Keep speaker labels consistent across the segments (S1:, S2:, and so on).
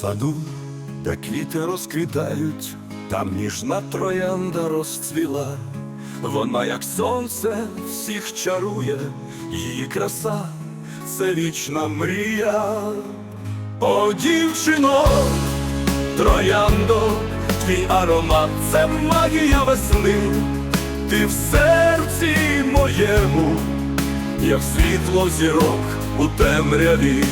S1: саду, де квіти розквітають, там ніжна троянда розцвіла, вона, як сонце, всіх чарує, її краса це вічна мрія. О, дівчино, трояндо, твій аромат це магія весни, ти в серці моєму, як світло зірок у темряві.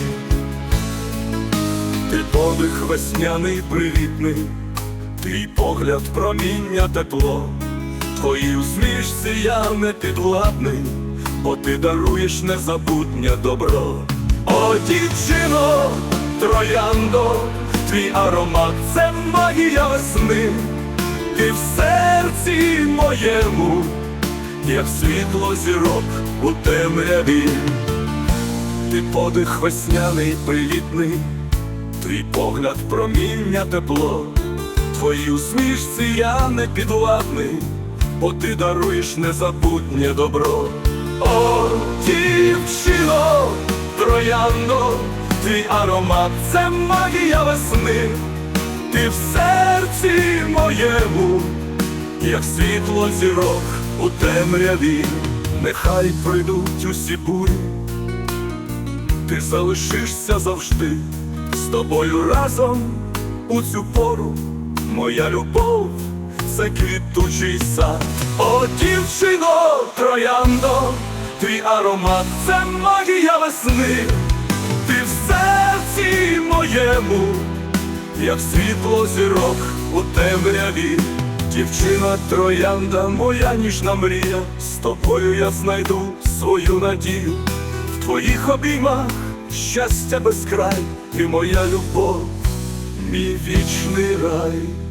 S1: Ти подих весняний привітний, твій погляд проміння тепло, твої усмішці я не підвладний, бо ти даруєш незабутнє добро. О, дівчино, трояндо, твій аромат це магія весни, ти в серці моєму, як світло зірок у темряві. Ти подих весняний привітний, твій погляд проміння тепло, твої усмішці я не підвладний, бо ти даруєш незабутнє добро. О, дівчино, трояндо, твій аромат це магія весни, ти в серці моєму, як світло зірок у темряві, нехай пройдуть усі бурі. Ти залишишся завжди тобою разом у цю пору. Моя любов це квітучий сад. О, дівчино, трояндо, твій аромат це магія весни, ти в серці моєму, як світло зірок у темряві. Дівчина троянда, моя ніжна мрія, з тобою я знайду свою надію. В твоїх обіймах щастя без край, ти моя любов, мій вічний рай.